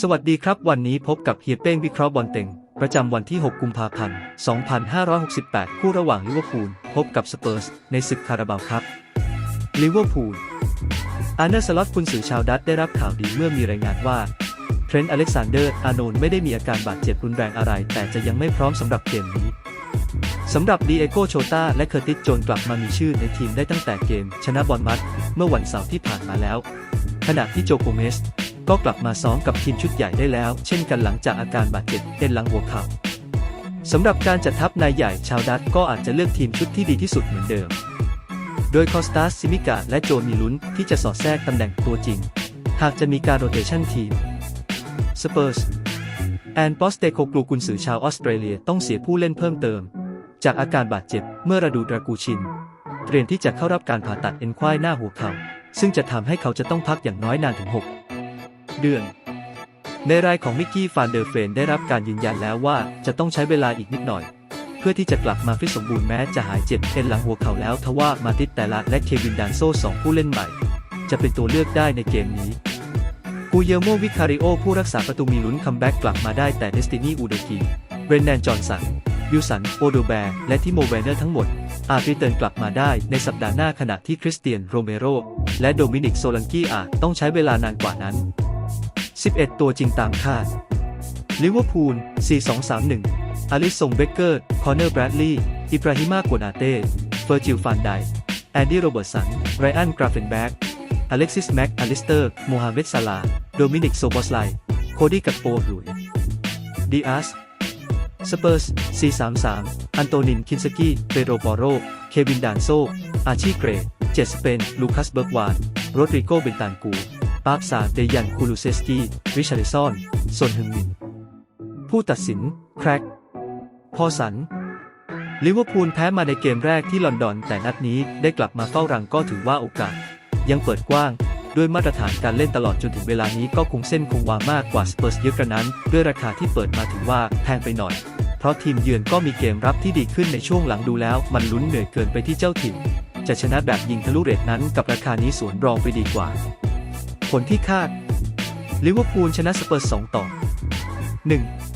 สวัสดีครับ วันนี้พบกับเฮียเป้งวิเคราะห์บอลเต็ง ประจำวันที่ 6 กุมภาพันธ์ 2568 คู่ระหว่างลิเวอร์พูลพบกับสเปอร์ส ในศึกคาราบาวครับลิเวอร์พูลอาร์เนอร์สล็อตคุณสื่อชาวดัตได้รับข่าวดีเมื่อมีรายงานว่าเทรนต์อเล็กซานเดอร์ อาร์โนนไม่ได้มีอาการบาดเจ็บรุนแรงอะไร แต่จะยังไม่พร้อมสำหรับเกมนี้สำหรับดีเอโกโชตาและเคอร์ติสโจนกลับมามีชื่อในทีมได้ตั้งแต่เกม ชนะบอลมัด เมื่อวันเสาร์ที่ผ่านมาแล้ว ขณะที่โจโกเมส ก็กลับมาซ้อมกับทีมชุดใหญ่ได้แล้ว เช่นกันหลังจากอาการบาดเจ็บเอ็นหลังหัวเข่าสำหรับการจัดทัพนายใหญ่ชาวดัตก็อาจจะเลือกทีมชุดที่ดีที่สุดเหมือนเดิม โดยคอสตาสซิมิกาและโจมีลุ้นที่จะสอดแทรกตำแหน่งตัวจริง หากจะมีการโรเตชันทีมสเปอร์สแอนปอสเตโคกลูกุนสือชาวออสเตรเลียต้องเสียผู้เล่นเพิ่มเติม จากอาการบาดเจ็บเมื่อระดูดรากูชิน เตรียมที่จะเข้ารับการผ่าตัดเอ็นควายหน้าหัวเข่าซึ่งจะทำให้เขาจะต้องพักอย่างน้อยนานถึง 6 เดือน ในรายของมิกกี้ฟานเดอร์เฟนได้รับการยืนยันแล้วว่าจะต้องใช้เวลาอีกนิดหน่อย เพื่อที่จะกลับมาฟิตสมบูรณ์แม้จะหายเจ็บเอ็นหลังหัวเข่าแล้วทว่ามาติสแต่ละและเควินดานโซสองผู้เล่นใหม่ จะเป็นตัวเลือกได้ในเกมนี้กูเยโมวิคาริโอผู้รักษาประตูมีลุ้นคัมแบ็กกลับมาได้แต่เดสตินีอูโดกีเบรนแนนจอห์นสันวิลสัน โอโดแบร์ และทิโมแวนเนอร์ทั้งหมด อาจรีเติร์นกลับมาได้ในสัปดาห์หน้าขณะที่คริสเตียน โรเมโร และโดมินิก โซลันกี้อาจต้องใช้เวลานานกว่านั้น 11 ตัวจริงตามคาดลิเวอร์พูล 4-2-3-1 อลิสงเบเกอร์ คอเนอร์ แบรดลีย์ อิบราฮิมากัวนาเต้ เฟอร์จิลฟานได แอนดี้โรเบิร์ตสัน ไรอัน กราเฟนแบ็กอเล็กซิส แม็กอลิสเตอร์ โมฮัมเหม็ด ซาลา โดมินิก โซบอสไล โคดี้ กัปโปหลุยดีอาสสเปอร์ส 433 อันโตนิน คินสกี้ เปโรปอโร เควิน ดานโซ อาชีเกรดเจสเปน ลูคัส เบิร์กวาน โรดริโก เบนตานกู ปาบซาเดยันคูลูเซสกี้ริชาริซอนซนฮึงมิน ผู้ตัดสิน แครก พอสัน ลิเวอร์พูลแพ้มาในเกมแรกที่ลอนดอน แต่นัดนี้ได้กลับมาเฝ้ารังก็ถือว่าโอกาส ยังเปิดกว้างด้วยมาตรฐานการเล่นตลอดจนถึงเวลานี้ก็คงเส้นคงวามากกว่าสเปอร์สเยอะกระนั้น ด้วยราคาที่เปิดมาถือว่าแพงไปหน่อย เพราะทีมเยือนก็มีเกมรับที่ดีขึ้นในช่วงหลังดูแล้ว มันลุ้นเหนื่อยเกินไปที่เจ้าถิ่นจะชนะแบบยิงทะลุเรทนั้นกับราคานี้สวนรองไปดีกว่า ผลที่คาดลิเวอร์พูลชนะสเปอร์ส2ต่อ 1